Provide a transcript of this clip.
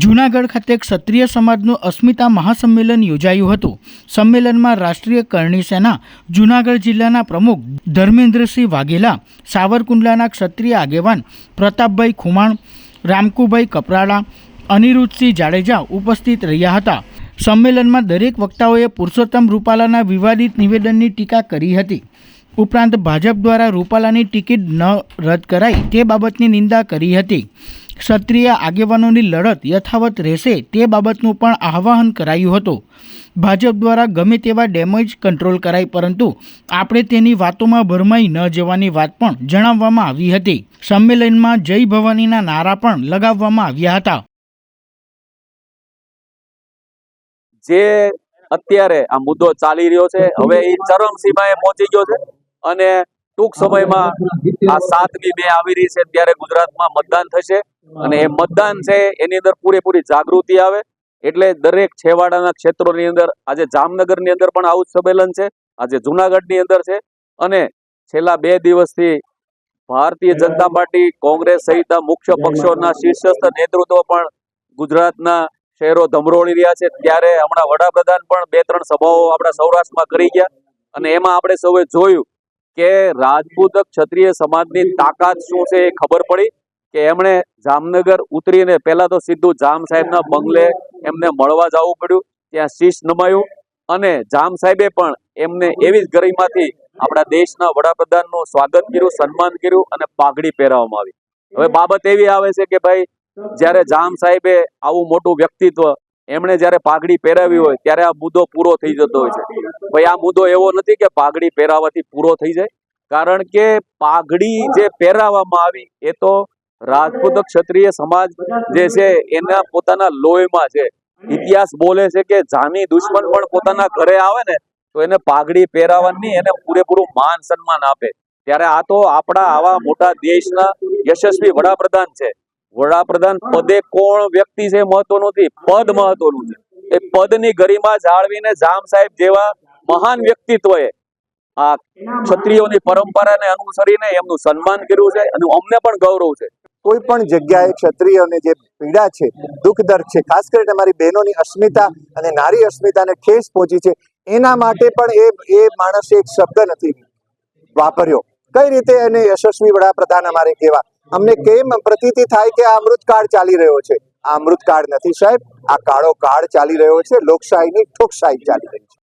જૂનાગઢ ખાતે ક્ષત્રિય સમાજનું અસ્મિતા મહાસંમેલન યોજાયું હતું. સંમેલનમાં રાષ્ટ્રીય કરણી સેના, જૂનાગઢ જિલ્લાના પ્રમુખ ધર્મેન્દ્રસિંહ વાઘેલા, સાવરકુંડલાના ક્ષત્રિય આગેવાન પ્રતાપભાઈ ખુમાણ, રામકુભાઈ કપરાળા અનિરુદ્ધસિંહ જાડેજા ઉપસ્થિત રહ્યા હતા. સંમેલનમાં દરેક વક્તાઓએ પુરુષોત્તમ રૂપાલાના વિવાદિત નિવેદનની ટીકા કરી હતી. ઉપરાંત ભાજપ દ્વારા રૂપાલાની ટિકિટ ન રદ કરાઈ તે બાબતની નિંદા કરી હતી. ક્ષત્રિય આગેવાનોની લડત યથાવત રહેશે તે બાબતનું પણ આહ્વાન કરાયું હતું. ભાજપ દ્વારા ગમે તેવા ડેમેજ કંટ્રોલ કરાય, પરંતુ આપણે તેની વાતોમાં ભરમાઈ ન જવાની વાત પણ જણાવવામાં આવી હતી. સંમેલનમાં જય ભવાનીના નારા પણ લગાવવામાં આવ્યા હતા. જે અત્યારે આ મુદ્દો ચાલી રહ્યો છે, હવે એ ચરમસીમાએ પહોંચી ગયો છે અને ટૂંક સમયમાં આ સાતમી મે આવી રહી છે ત્યારે ગુજરાતમાં મતદાન થશે અને એ મતદાન છે એની અંદર પૂરેપૂરી જાગૃતિ આવે. એટલે દરેક છેવાડાના ક્ષેત્રોની અંદર આજે જામનગરની અંદર પણ આવું સંમેલન છે આજે જુનાગઢની અંદર છે અને છેલ્લા બે દિવસથી ભારતીય જનતા પાર્ટી કોંગ્રેસ સહિતના મુખ્ય પક્ષોના શીર્ષસ્થ નેતૃત્વ પણ ગુજરાતના શહેરો ધમરોળી રહ્યા છે. ત્યારે હમણાં વડાપ્રધાન પણ બે ત્રણ સભાઓ આપણા સૌરાષ્ટ્રમાં કરી ગયા અને એમાં આપણે સૌએ જોયું કે રાજપૂત ક્ષત્રિય સમાજની તાકાત શું છે એ ખબર પડી કે એમણે જામનગર ઉતરીને પહેલા તો સીધું જામ સાહેબના બંગલે એમને મળવા જવું પડ્યું, ત્યાં શીશ નમાયું અને જામ સાહેબે પણ એમને એવી જ ગરીમાંથી આપણા દેશના વડાપ્રધાનનું સ્વાગત કર્યું, સન્માન કર્યું અને પાઘડી પહેરાવવામાં આવી. હવે બાબત એવી આવે છે કે ભાઈ, જ્યારે જામ સાહેબે આવું મોટું વ્યક્તિત્વ એમણે જ્યારે પાઘડી પહેરાવી હોય, ત્યારે આ મુદ્દો પૂરો થઈ જતો હોય છે. ભાઈ, આ મુદ્દો એવો નથી કે પાઘડી પહેરાવાથી પૂરો થઈ જાય. કારણ કે પાઘડી જે પહેરાવવામાં આવી, એ તો રાજપૂત ક્ષત્રિય સમાજ જે છે, એના પોતાના લોહીમાં છે. ઇતિહાસ બોલે છે કે જાની દુશ્મન પણ પોતાના ઘરે આવે ને, તો એને પાઘડી પહેરાવાની એને પૂરેપૂરું માન સન્માન આપે. ત્યારે આ તો આપણા આવા મોટા દેશના યશસ્વી વડાપ્રધાન છે. વડાપ્રધાન પદે કોણ વ્યક્તિ છે મહત્વ નથી પદ મહત્વનું છે. એ પદની ગરિમા જાળવીને જામ સાહેબ જેવા મહાન વ્યક્તિત્વએ આ ક્ષત્રિયોની પરંપરાને અનુસરીને એમનું સન્માન કર્યું છે અને અમને પણ ગૌરવ છે. કોઈ પણ જગ્યાએ ક્ષત્રિયોને જે પીડા છે દુઃખ દર્દ છે ખાસ કરીને મારી બહેનોની અસ્મિતા અને નારી અસ્મિતાને ઠેસ પહોંચી છે એના માટે પણ એ એ માણસે એક શબ્દ નથી વાપર્યો. કઈ રીતે એને યશસ્વી વડાપ્રધાન અમારે કહેવા? અમને કેમ પ્રતીતિ થાય કે આ અમૃતકાળ ચાલી રહ્યો છે? આ અમૃતકાળ નથી સાહેબ, આ કાળો કાળ ચાલી રહ્યો છે, લોકશાહીની ઠોકશાહી ચાલી રહી છે.